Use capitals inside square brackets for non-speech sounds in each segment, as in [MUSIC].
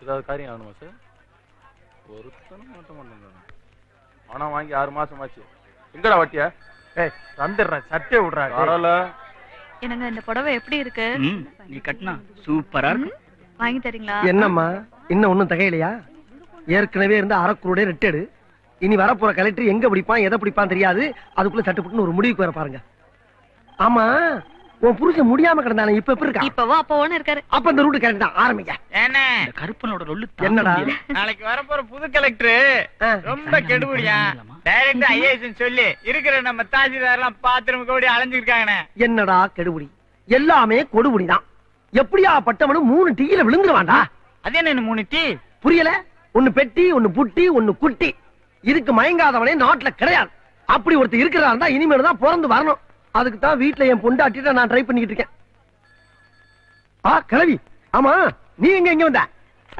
ஏதாவது காரியம் ஆகணுமா சார் ஒருத்தனும் மாட்ட மாட்டேங்கிறான் பணம் வாங்கி ஆறு மாசம் ஆச்சு. எங்கடா வட்டியா? ஏய் வந்துடுறேன் சட்டை விடுறா டேய். பரவாயில்ல என்னங்க இந்த புடவை எப்படி இருக்கு? ம், நீ கட்டினா சூப்பரா இருக்கும். ம், வாங்கி தரீங்களா? என்னம்மா இன்னும் ஒண்ணும் தகையிலையா? ஏற்கனவே இருந்த அறக்குருடைய ரிட்டடு. இனி வரப்போற கலெக்டர் எங்க பிடிப்பான் எதை பிடிப்பான் தெரியாது. அதுக்குள்ள சட்டுப்புட்டுன்னு ஒரு முடிவுக்கு வர பாருங்க. ஆமா உன் புருஷன் முடியாம கிடந்தானே இப்ப எப்படி இருக்கா இப்பவோ அப்பவோன்னு இருக்காரு. அப்ப இந்த ரூட் கரெக்ட் தான். ஆரம்பிங்க. ஏண்ணே இந்த கருப்பனோட ரொல்லு என்னடா? நாளைக்கு வரப்போற புது கலெக்டர். ரொம்ப கெடுபடியா? டைரக்ட் ஐஏஎஸ் சொல்லி இருக்கிற நம்ம தாசில்தார் எல்லாம் பாத்ரூம் கோடி அலைஞ்சிருக்காங்கண்ணே. என்னடா கெடுபுடி? எல்லாமே கொடுபுடி தான். எப்படியா பட்டவனும் மூணு டீயில விழுந்துருவான்டா? அது என்ன மூணு டீ? புரியல? ஒன்னு பெட்டி ஒன்னு புட்டி ஒன்னு குட்டி. இதுக்கு மயங்காதவனே நாட்டுல கிடையாது. அப்படி ஒருத்தர் இருக்கிறதா இருந்தா இனிமேல் தான் பிறந்து வரணும். அதுக்கு தான் வீட்டுல என் பொண்டாட்டிட்ட நான் ட்ரை பண்ணிக்கிட்டு இருக்கேன். ஆ கிளவி ஆமா நீ எங்க எங்க வந்த?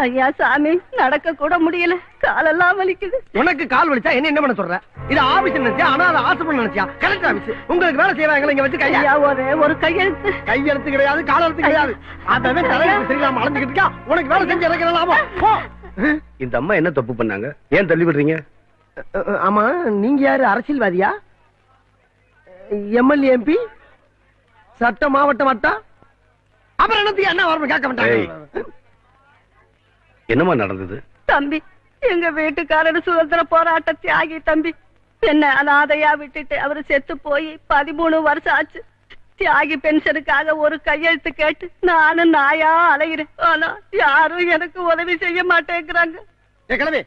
ஐயா சாமி நடக்க கூட முடியல. காலெல்லாம் வலிக்குது. உனக்கு கால் வலிச்சா என்ன என்ன பண்ண சொல்ற? இது ஆபீஸ் நினைச்சியா? ஆனா அது ஆசைப்பட நினைச்சியா? கலெக்டர் ஆபீஸ் உங்களுக்கு வேலை செய்யறாங்க இங்க வச்சு கையா ஒரே ஒரு கையெழுத்து கையெழுத்து கிடையாது காலெழுத்து கிடையாது. அதான் தலைவர் சரியில்லாம அலைஞ்சுக்கிட்டு இருக்கா? உனக்கு வேலை செஞ்சு இறக்கலாமா இந்த அம்மா என்ன தப்பு பண்ணாங்க? ஏன் தள்ளி விடுறீங்க? ஆமா நீங்க யாரு? அரசியல்வாதியா? எம்எல்ஏ எம்பி சட்ட மாவட்ட வட்டா? அப்புறம் என்னத்துக்கு என்ன வரணும் கேட்க மாட்டாங்க. என்னம்மா நடந்தது? தம்பி எங்க வீட்டுக்காரர் சுதந்திர போராட்ட தியாகி தம்பி. என்ன அனாதையா விட்டுட்டு அவரு செத்து போய் பதிமூணு வருஷம் ஆச்சு. தியாகி பென்ஷனுக்காக ஒரு கையெழுத்து கேட்டு நானும் நாயா அலைகிறேன் ஆனா யாரும் எனக்கு உதவி செய்ய மாட்டேங்கிறாங்க. கிளவி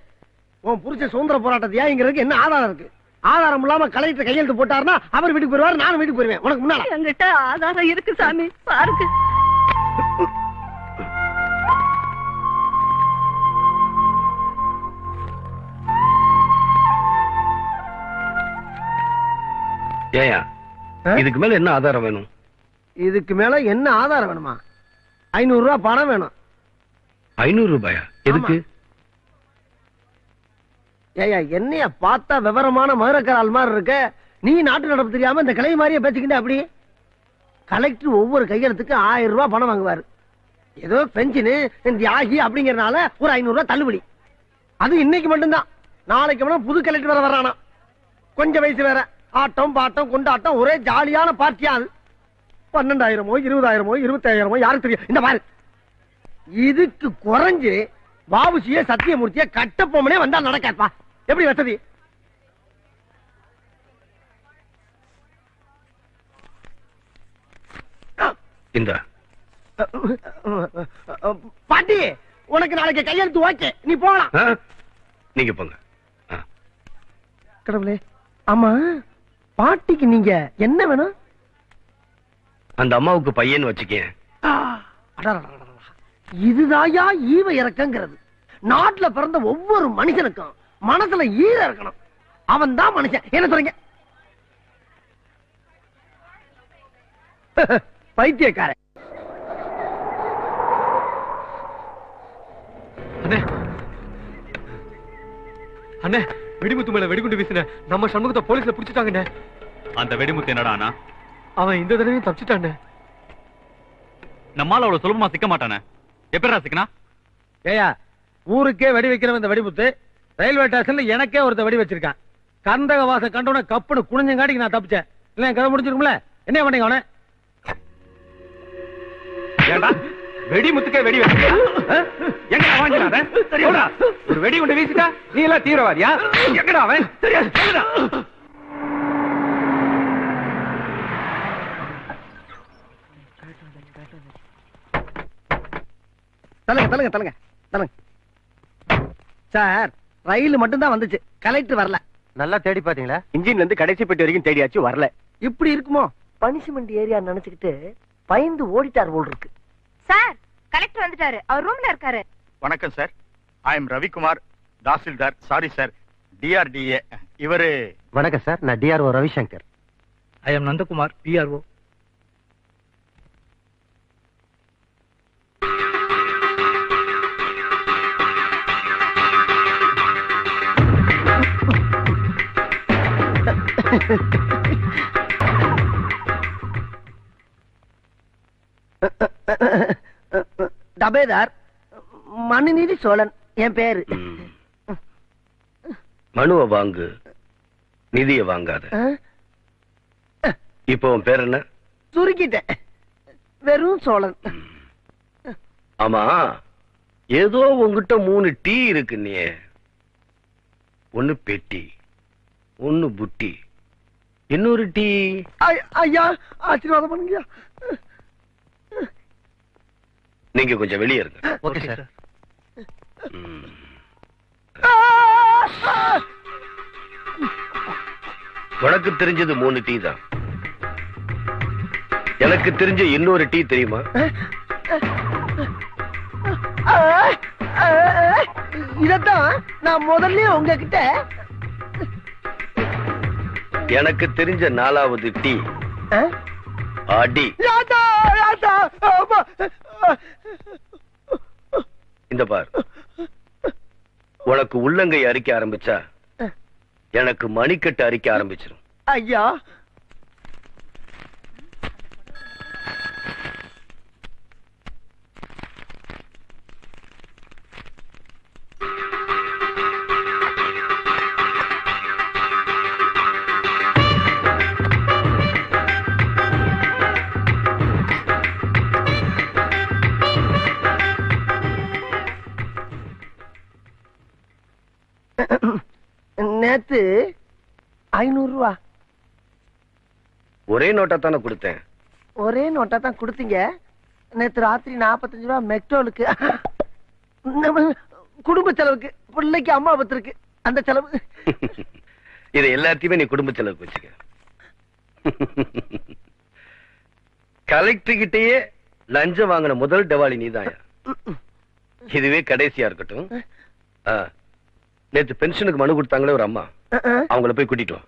உன் புருஷன் சுதந்திர போராட்டத்தையா இங்கிறதுக்கு என்ன ஆதாரம் இருக்கு? ஆதாரம் இல்லாம கலெக்டர் கையெழுத்து போட்டாருன்னா அவர் வீட்டுக்கு போயிருவாரு நானும் வீட்டுக்கு போயிருவேன். உனக்கு முன்னால. என்கிட்ட ஆதாரம் இருக்கு சாமி. பாருங்க. ஏயா? இதுக்கு மேல என்ன ஆதாரம் வேணும்? இதுக்கு மேல என்ன ஆதாரம் வேணுமா? ஐநூறு ரூபாய் பணம் வேணும். ஐநூறு ரூபாயா? எதுக்கு? ஏயா என்னைய பார்த்தா விவரமான மதுரக்கரால் மாதிரி இருக்க? நீ நாட்டு நடப்பு தெரியாம இந்த கிளை மாதிரியே பேசிக்கிட்ட அப்படி கலெக்டர் ஒவ்வொரு கையெழுத்துக்கு ஆயிரம் ரூபாய் பணம் வாங்குவார். ஏதோ பென்ஷனு தியாகி அப்படிங்கறனால ஒரு ஐநூறு ரூபாய் தள்ளுபடி. அது இன்னைக்கு மட்டும்தான். நாளைக்கு வேணா புது கலெக்டர் வேற வர்றானா? கொஞ்சம் வயசு வேற. ஆட்டம் பாட்டம் கொண்டாட்டம் ஒரே ஜாலியான பார்ட்டியா அது பன்னெண்டாயிரமோ இருபதாயிரமோ இருபத்தாயிரமோ யாருக்கு தெரியும்? இந்த பாரு. இதுக்கு குறைஞ்சு பாபுசிய சத்தியமூர்த்திய கட்டப்போமனே வந்தா நடக்காப்பா எப்படி வசதி இந்த பாட்டி உனக்கு நாளைக்கு கையெழுத்து ஓகே நீ போகலாம் ஆ? நீங்க போங்க. கடவுளே ஆமா பாட்டிக்கு நீங்க என்ன வேணும் அந்த அம்மாவுக்கு பையன் வச்சுக்கேன். இதுதாயா ஈவ இறக்கங்கிறது நாட்டுல பிறந்த ஒவ்வொரு மனுஷனுக்கும் மனசுல ஈர இருக்கணும். அவன் தான் மனுஷன். என்ன சொல்றீங்க? [LAUGHS] பைத்தியக்காரன். அண்ணே. வெடிமுத்து மேல வெடிகுண்டு வீசின நம்ம சண்முகத்தை போலீஸ்ல புடிச்சிட்டாங்கண்ணே. அந்த வெடிமுத்து என்னடானா அவன் இந்த தடவையும் தப்பிச்சிட்டானே. நம்மால அவ்வளவு சுலபமா சிக்க மாட்டானே? எப்படிடா சிக்கனா? ஏயா ஊருக்கே வெடி வைக்கிறவன் இந்த வெடிமுத்து. ரயில்வே ஸ்டேஷன்ல எனக்கே ஒருத்த வெடி வச்சிருக்கான். கந்தக வாசம் கண்டவன கப்புன்னு குனிஞ்சங்காட்டிக்கு நான் தப்பிச்சேன். இல்ல என் கதை முடிஞ்சிருக்கும்ல? என்ன பண்ணீங்க அவனை? வெடி வெடிமுத்துக்கே வெடி எங்கடா வாங்கினாத தெரியுமா ஒரு வெடி கொண்டு வீசிட்டா நீ எல்லாம் தீவிரவாதியா? எங்கடா அவன்? தெரியாது சொல்லுடா. தலங்க தலங்க தலங்க தலங்க சார் ரயில் மட்டும்தான் வந்துச்சு. கலெக்டர் வரல. நல்லா தேடி பாத்தீங்களா இன்ஜின்ல இருந்து கடைசி பெட்டி வரைக்கும் தேடியாச்சு வரல. இப்படி இருக்குமோ? பனிஷ்மெண்ட் ஏரியா நினைச்சுக்கிட்டு பயந்து ஓடிட்டார் போல் இருக்கு. சார் கலெக்டர் வந்துட்டாரு. அவர் ரூம்ல இருக்காரு. வணக்கம் sir. I am Ravikumar tahsildar. Sorry. Sir DRDA இவரு வணக்கம் சார். நான் DRO Ravishankar. I am Nandakumar PRO டபேதார் Manuneethi Cholan என் பேரு. மனுவை வாங்கு நிதிய வாங்காத? இப்போ உன் பேர் என்ன? சுருக்கிட்டேன். வெறும் சோழன். ஆமா ஏதோ உன்கிட்ட மூணு டீ இருக்கு நீ ஒன்னு பெட்டி ஒன்னு புட்டி. இன்னொரு டீ ஐயா ஆசீர்வாதம் பண்ணுங்கய்யா நீங்க கொஞ்சம் வெளியே இருங்க ஓகே சார். உனக்கு தெரிஞ்சது மூணு டீ தான் எனக்கு தெரிஞ்ச இன்னொரு டீ தெரியுமா இதத்தான் நான் முதல்ல உங்ககிட்ட எனக்கு தெரிஞ்ச நாலாவது டீ? அடி. இந்த பார். உனக்கு உள்ளங்கை அரிக்க ஆரம்பிச்சா எனக்கு மணிக்கட்டு அரிக்க ஆரம்பிச்சிடும் ஐயா. நேத்து ஐநூறு ரூபா. ஒரே நோட்டா தானே கொடுத்தேன். ஒரே நோட்டா தான் கொடுத்தீங்க. நேத்து ராத்திரி நாற்பத்தஞ்சு ரூபா மெக்டோலுக்கு. குடும்ப செலவுக்கு பிள்ளைக்கு அம்மா பத்திருக்கு. அந்த செலவு. [LAUGHS] இதை எல்லாத்தையுமே நீ குடும்ப செலவுக்கு வச்சுக்க. [LAUGHS] கலெக்டர் கிட்டயே லஞ்சம் வாங்கின முதல் டவாலி நீதாயா? இதுவே கடைசியா இருக்கட்டும். நேத்து பென்ஷனுக்கு மனு கொடுத்தாங்களே ஒரு அம்மா. அவங்கள போய் கூட்டிட்டு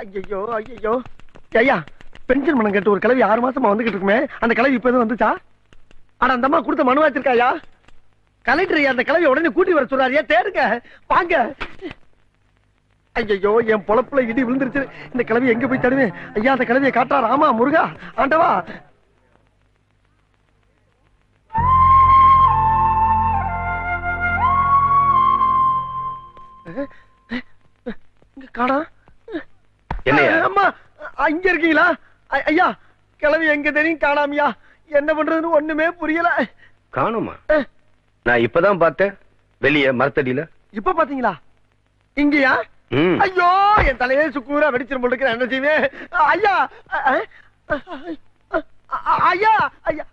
ஐயோ ஐயோ ஐயா பென்ஷன் பணம் கேட்டு ஒரு கிளவி ஆறு மாசமா வந்துகிட்டு இருக்குமே. அந்த கிளவி இப்ப எதுவும் வந்துச்சா? ஆனா அந்த அம்மா கொடுத்த மனு வச்சிருக்காயா கலெக்டர் அந்த கிளவி உடனே கூட்டி வர சொல்றாரு. தேடுங்க. வாங்க. ஐயோ என் பொழப்புல இடி விழுந்துருச்சு. இந்த கிளவி எங்க போய் தடுவேன்? ஐயா அந்த கிளவியை காட்டா ராமா முருகா ஆண்டவா. இங்க காணா. என்னையா? அம்மா அங்க இருக்கீங்களா? ஐ- ஐயா கிளவி எங்க தெரியும் காணாமியா? என்ன பண்றதுன்னு ஒண்ணுமே புரியல. காணுமா? நான் இப்பதான் பார்த்தேன். வெளிய மரத்தடியில. இப்ப பாத்தீங்களா? இங்கயா? ஐயோ என் தலையே சுக்கூரா வெடிச்சிரும் என்ன செய்வேன் ஐயா ஐயா.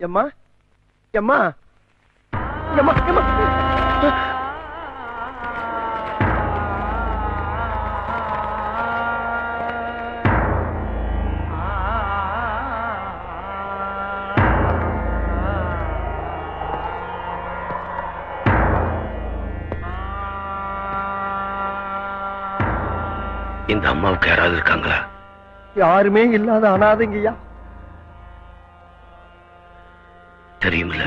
எம்மா எம்மா எம்மா எம்மா இந்த அம்மாவுக்கு யாராவது இருக்காங்களா? யாருமே இல்லாத அனாதைங்கய்யா. தெரியுமில்ல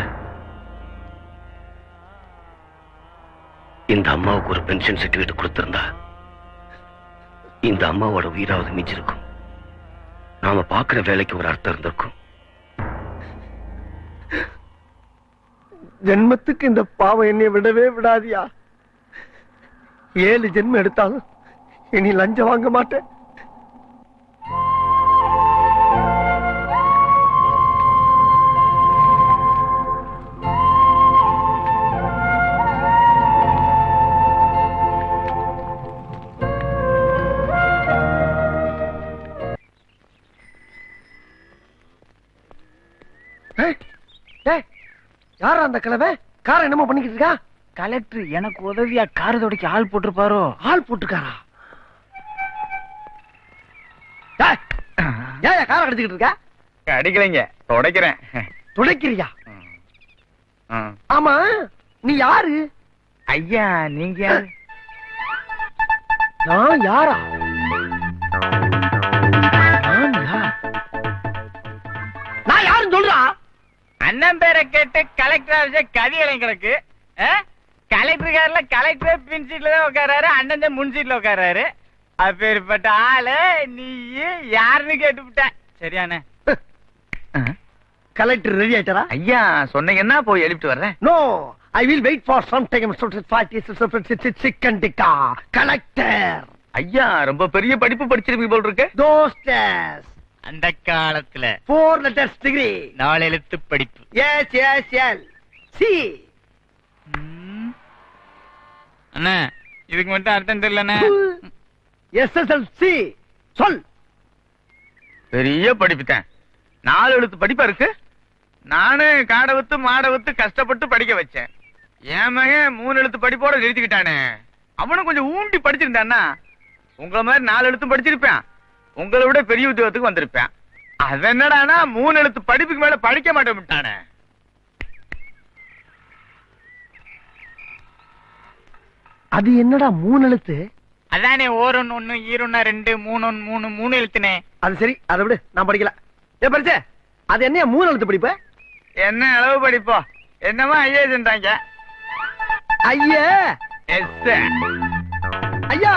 இந்த அம்மாவுக்கு ஒரு பென்ஷன் சர்டிபிகேட் கொடுத்திருந்தா இந்த அம்மாவோட உயிராவது மிஞ்சிருக்கும். நாம பாக்குற வேலைக்கு ஒரு அர்த்தம் இருந்திருக்கும். ஜென்மத்துக்கு இந்த பாவம் என்னை விடவே விடாதியா? ஏழு ஜென்மம் எடுத்தாலும் இனி லஞ்சம் வாங்க மாட்டேன். யாரா அந்த கிழவை? காரை என்னமோ பண்ணிக்கிட்டு இருக்கா? கலெக்டர் எனக்கு உதவியா கார் துடைக்க ஆள் போட்டிருப்பாரோ? ஆள் போட்டுக்காரா ஏன் காரை கடிச்சுக்கிட்டு இருக்கா? கடிக்கலைங்க. துடைக்கிறேன். துடைக்கிறியா? ஆமா. நீ யாரு? ஐயா நீங்க யாரு? நான் யாரா? நான் யாரு? சொல்றா. அண்ணன் பேரை கேட்டு கலெக்டர் ஆஃபீஸ் கதியலையும் கிடக்கு. கலெக்டர் கார்ல கலெக்டர் பின் சீட்ல தான் உட்காராரு அண்ணன் முன் சீட்ல உட்காராரு அப்பேற்பட்ட ஆளு நீ யாருன்னு கேட்டுவிட்ட சரியானே கலெக்டர் ரெடி ஆயிட்டாரா? ஐயா சொன்னீங்கன்னா போய் எழுப்பிட்டு வர்றேன். No I will wait for some time chicken tikka collector ஐயா ரொம்ப பெரிய படிப்பு படிச்சிருப்பீங்க போல் இருக்கு. தோஸ்டர்ஸ் அந்த காலத்துல ஃபோர் லெட்டர்ஸ் டிகிரி நாலு எழுத்து படிப்பு. எஸ் எஸ் எல் சி அண்ணா இதுக்கு மட்டும் அர்த்தம் தெரியலண்ணே. எஸ்எஸ்எல்சி. சொல். பெரிய படிப்புத்தேன். நாலு எழுத்து படிப்பா இருக்கு? நானு காடை வித்து மாடை வித்து கஷ்டப்பட்டு படிக்க வச்சேன். என் மகன் மூணு எழுத்து படிப்போட நிறுத்திக்கிட்டானே. அவனும் கொஞ்சம் ஊண்டி படிச்சிருந்தான்னா உங்களை மாதிரி நாலு எழுத்தும் படிச்சிருப்பேன். உங்களை விட பெரிய உத்தியோகத்துக்கு வந்திருப்பேன். அது என்னடானா மூணு எழுத்து படிப்புக்கு மேல படிக்க மாட்டேன் விட்டானே. அது என்னடா மூணு எழுத்து? அதானே ஓரொன்னு ஒண்ணு ஈரொன்னா ரெண்டு மூணு மூணு மூணு எழுத்துனே. அது சரி அதை விடு நான் படிக்கல ஏ படிச்சே அது என்ன மூணு எழுத்து படிப்பு? என்ன அளவு படிப்போ? என்னமா ஐஏஜென்றாங்க ஐயா! எஸ் ஐயா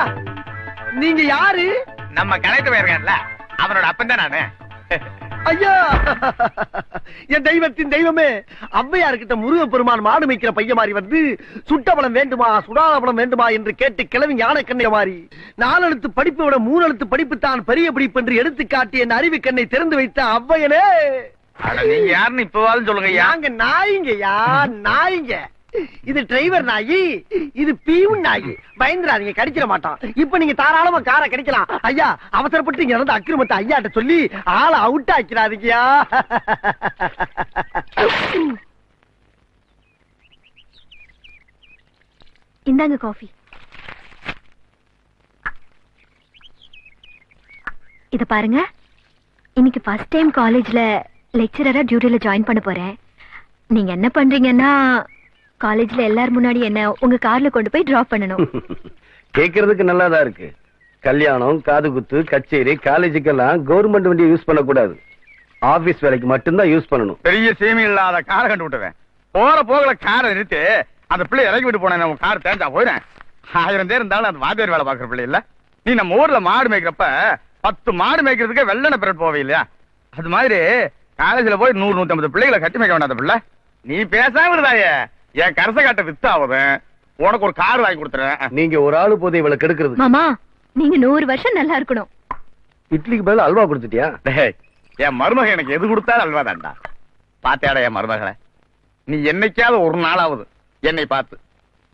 நீங்க யாரு? நம்ம கலெக்டர் இருக்கான்ல அவனோட அப்பன் தான் நானு. ஐயா! என் தெய்வத்தின் தெய்வமே ஔவையார்கிட்ட முருக பெருமான் மாடு மேய்க்கிற பைய மாதிரி வந்து சுட்டபலம் வேண்டுமா சுடாபலம் வேண்டுமா என்று கேட்டு கிளவி ஞான கண்ணை மாறி நாலெழுத்து படிப்பை விட மூணு எழுத்து படிப்பு தான் பெரிய படிப்பு என்று எடுத்து காட்டி என் அறிவு கண்ணை திறந்து வைத்த நீங்க யாருன்னு இப்பவாலும் சொல்லுங்க ஐயா நாங்க நாயிங்கய்யா நாயிங்க. இது டிரைவர் நாயி இது பீவுன் நாயி. பயந்துராதீங்க கடிச்சிட மாட்டான். இப்ப நீங்க தாராளமா காரை கிடைக்கலாம். ஐயா அவசரப்பட்டு இங்க நடந்த அக்கிரமத்தை ஐயாட்ட சொல்லி ஆளை அவுட் ஆக்கிறாதீங்கயா இந்தாங்க காஃபி இத பாருங்க. இன்னைக்கு ஃபர்ஸ்ட் டைம் காலேஜ்ல லெக்சரரா டியூட்டில ஜாயின் பண்ண போறேன். நீங்க என்ன பண்றீங்கன்னா காலேஜ்ல எல்லார் முன்னாடி என்ன உங்க கார்ல கொண்டு போய் டிராப் பண்ணணும். [LAUGHS] கேக்குறதுக்கு நல்லாதான் இருக்கு. கல்யாணம் காது குத்து கச்சேரி காலேஜுக்கெல்லாம் கவர்மெண்ட் வண்டியை யூஸ் பண்ணக்கூடாது. ஆபீஸ் வேலைக்கு மட்டும்தான் யூஸ் பண்ணணும். பெரிய சீமை இல்லாத காரை கண்டு விட்டுறேன் போற போகல காரை நிறுத்தி அந்த பிள்ளை இறக்கி விட்டு போனேன் கார் தேஞ்சா போயிறேன் ஆயிரம் பேர் இருந்தாலும் அந்த வாத்தியார் வேலை பாக்குற பிள்ளை இல்ல. நீ நம்ம ஊர்ல மாடு மேய்க்கிறப்ப பத்து மாடு மேய்க்கிறதுக்கு வெள்ளன பிறட் போவே இல்லையா? அது மாதிரி காலேஜ்ல போய் நூறு நூத்தி ஐம்பது பிள்ளைகளை கட்டி மேய்க்க வேண்டாம் அந்த பிள்ளை. நீ பேசாம இருந்தாயே. என் கரச காட்ட வித்து உனக்கு ஒரு கார் வாங்கி கொடுத்துறேன். நீங்க ஒரு ஆளு போது இவளை கெடுக்கிறது. மாமா நீங்க நூறு வருஷம் நல்லா இருக்கணும். இட்லிக்கு பதில் அல்வா கொடுத்துட்டியா? டேய், என் மருமக எனக்கு எது கொடுத்தாலும் அல்வா தான்டா. பாத்தியாடா என் மருமகளை? நீ என்னைக்காவது ஒரு நாளாவது என்னை பார்த்து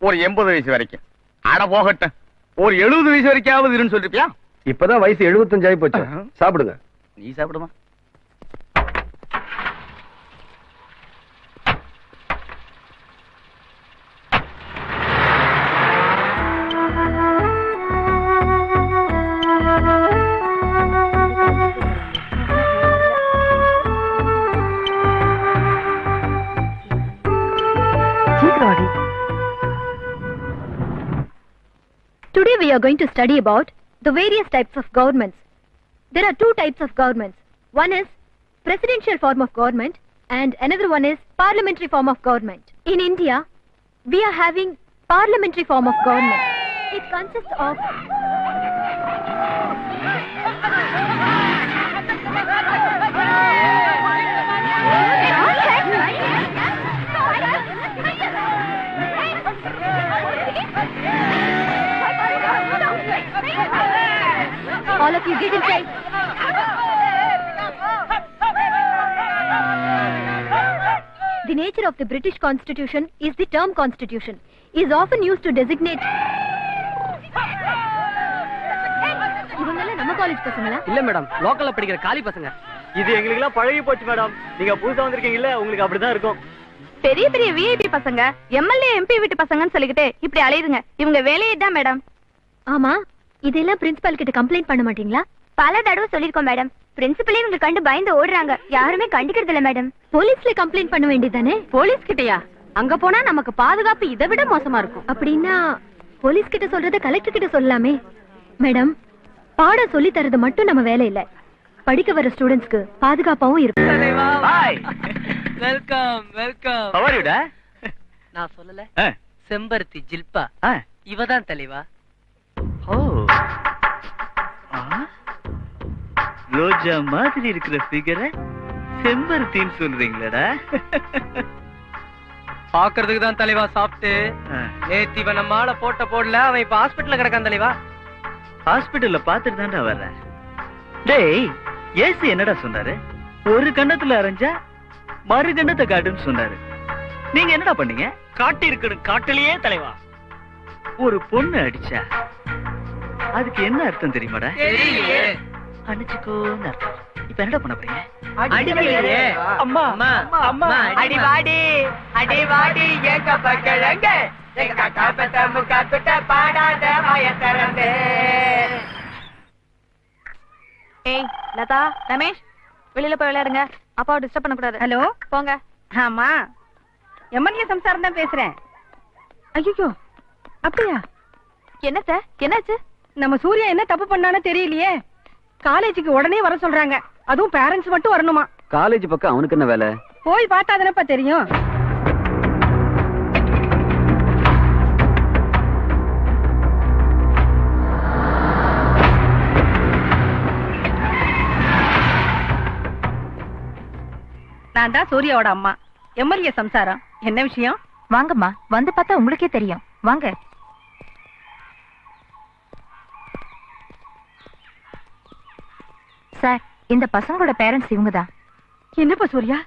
ஒரு எண்பது வயசு வரைக்கும். அட போகட்டும். ஒரு எழுபது வயசு வரைக்காவது இருன்னு சொல்லிருப்பியா? இப்பதான் வயசு 75 ஆகி போச்சு சாப்பிடுங்க. நீ சாப்பிடுமா? We are going to study about the various types of governments. There are two types of governments. One is presidential form of government and another one is parliamentary form of government. In India, we are having parliamentary form of government. It consists of All of you get inside. The nature of the British Constitution is the term constitution. Is often used to designate. இவங்கெல்லாம் நம்ம college பசங்களா? இல்ல madam லோக்கல்ல படிக்கிற காலி பசங்க. இது எங்களுக்கு எல்லாம் பழகி போச்சு மேடம் நீங்க புதுசா வந்திருக்கீங்கல்ல உங்களுக்கு அப்படிதான் இருக்கும். பெரிய பெரிய விஐபி பசங்க எம்எல்ஏ எம்பி வீட்டு பசங்கன்னு சொல்லிக்கிட்டு இப்படி அலையுதுங்க. இவங்க வேலையே தான் மேடம் ஆமா இதெல்லாம் பிரின்சிபால் கிட்ட கம்ப்ளைண்ட் பண்ண மாட்டீங்களா? பல தடவை சொல்லிருக்கோம் மேடம் பிரின்சிபலே இவங்க கண்டு பயந்து ஓடுறாங்க. யாருமே கண்டிக்கிறது இல்ல மேடம் போலீஸ்ல கம்ப்ளைண்ட் பண்ண வேண்டியதானே போலீஸ் கிட்டயா? அங்க போனா நமக்கு பாதுகாப்பு இதை விட மோசமா இருக்கும். அப்படின்னா போலீஸ் கிட்ட சொல்றத கலெக்டர் கிட்ட சொல்லலாமே? மேடம் பாடம் சொல்லி தரது மட்டும் நம்ம வேலை இல்ல. படிக்க வர ஸ்டூடெண்ட்ஸ்க்கு பாதுகாப்பாவும் இருக்கும் வெல்கம் வெல்கம் நான் சொல்லல. செம்பருத்தி ஜில்பா. இவதான் தலைவா. ரோஜா மாதிரி இருக்கிற ஃபிகரை செம்பருத்தின்னு சொல்றீங்களடா. பாக்குறதுக்கு தான் தலைவா சாப்பிட்டு நேத்து இவன் நம்ம ஆளை போட்ட போடல அவன் இப்ப ஹாஸ்பிடல்ல கிடக்கான் தலைவா. ஹாஸ்பிடல்ல பாத்துட்டு தான்டா வர்றேன் டேய் ஏசி என்னடா சொன்னாரு? ஒரு கண்ணத்துல அரைஞ்சா மறு கண்ணத்தை காட்டுன்னு சொன்னாரு. நீங்க என்னடா பண்ணீங்க? காட்டி இருக்கணும் காட்டுலயே தலைவா. ஒரு பொண்ணு அடிச்சா அதுக்கு என்ன அர்த்தம் தெரியுமாடா? அடிச்சுக்கோன்னு அர்த்தம்? இப்ப என்னடா பண்ண போறீங்க? அம்மா அம்மா அம்மா அடி வாடி அடி வாடி பக்கலங்க காப்பத்த பாடாத வாய திறந்து ஏய் லதா ரமேஷ் வெளியில போய் விளையாடுங்க. அப்பாவை டிஸ்டர்ப் பண்ண கூடாது ஹலோ? போங்க. ஆமா. எம்எல்ஏ சம்சாரம் தான் பேசுறேன். ஐயோ அப்படியா? என்னத்த? என்னாச்சு? நம்ம சூர்யா என்ன தப்பு பண்ணானோ தெரியலையே. காலேஜுக்கு உடனே வர சொல்றாங்க. அதுவும் பேரண்ட்ஸ் மட்டும் வரணுமா? காலேஜ் பக்கம் அவனுக்கு என்ன வேலை? போய் பார்த்தா தானப்பா தெரியும். நான் தான் சூர்யாவோட அம்மா. எம்எல்ஏ சம்சாரம். என்ன விஷயம்? வாங்கம்மா வந்து பார்த்தா உங்களுக்கே தெரியும். வாங்க. சார் இந்த பசங்களோட பேரண்ட்ஸ் இவங்க தான் என்னப்பா சூர்யா?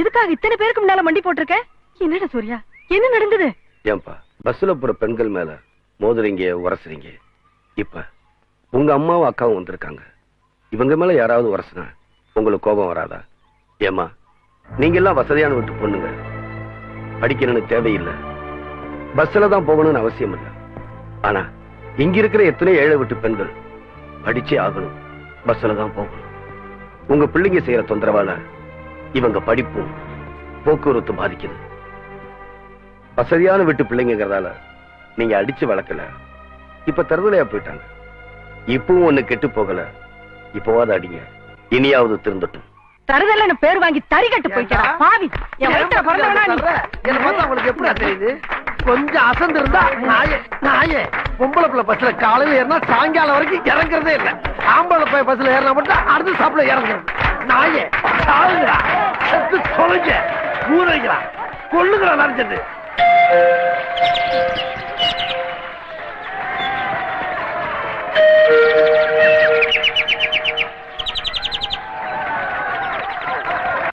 எதுக்காக இத்தனை பேருக்கு முன்னால மண்டி போட்டிருக்க? என்னடா சூர்யா? என்ன நடந்தது? ஏன்பா பஸ்ல போற பெண்கள் மேல மோதுறீங்க உரசுறீங்க. இப்ப உங்க அம்மாவும் அக்காவும் வந்திருக்காங்க. இவங்க மேல யாராவது உரசுனா உங்களுக்கு கோபம் வராதா? ஏமா நீங்க எல்லாம் வசதியான வீட்டு பொண்ணுங்க. படிக்கணும்னு தேவையில்லை. பஸ்ல தான் போகணும்னு அவசியம் இல்லை ஆனா இங்க இருக்கிற எத்தனை ஏழை வீட்டு பெண்கள் படிச்சே ஆகணும். பஸ்ல தான் போகணும் உங்க பிள்ளைங்க செய்யற தொந்தரவால இவங்க படிப்பும் போக்குவரத்து பாதிக்குது. வசதியான வீட்டு பிள்ளைங்கிறதால நீங்க அடிச்சு வளர்க்கல. இப்ப தருதலையா போயிட்டாங்க. இப்பவும் ஒண்ணு கெட்டு போகல. இப்போவாது அடிங்க. இனியாவது திருந்தட்டும். தருதல்ல பேர் வாங்கி தறி கட்டு போயிட்டா பாவி. என் வயித்துல பிறந்தவனா நீ? என்ன பார்த்தா உங்களுக்கு எப்படி தெரியுது? கொஞ்சம் அசந்து இருந்தா நாயே நாயே. பொம்பளை பிள்ளை பஸ்ல காலையில ஏறினா சாயங்காலம் வரைக்கும் இறங்குறதே இல்லை. ஆம்பளை பிள்ளை பஸ்ல ஏறினா மட்டும் அடுத்த சாப்பிட இறங்குறது. நாயே ஆளுங்களா செத்து தொலைஞ்ச. ஊரைங்களா கொள்ளுங்களா நிறைஞ்சது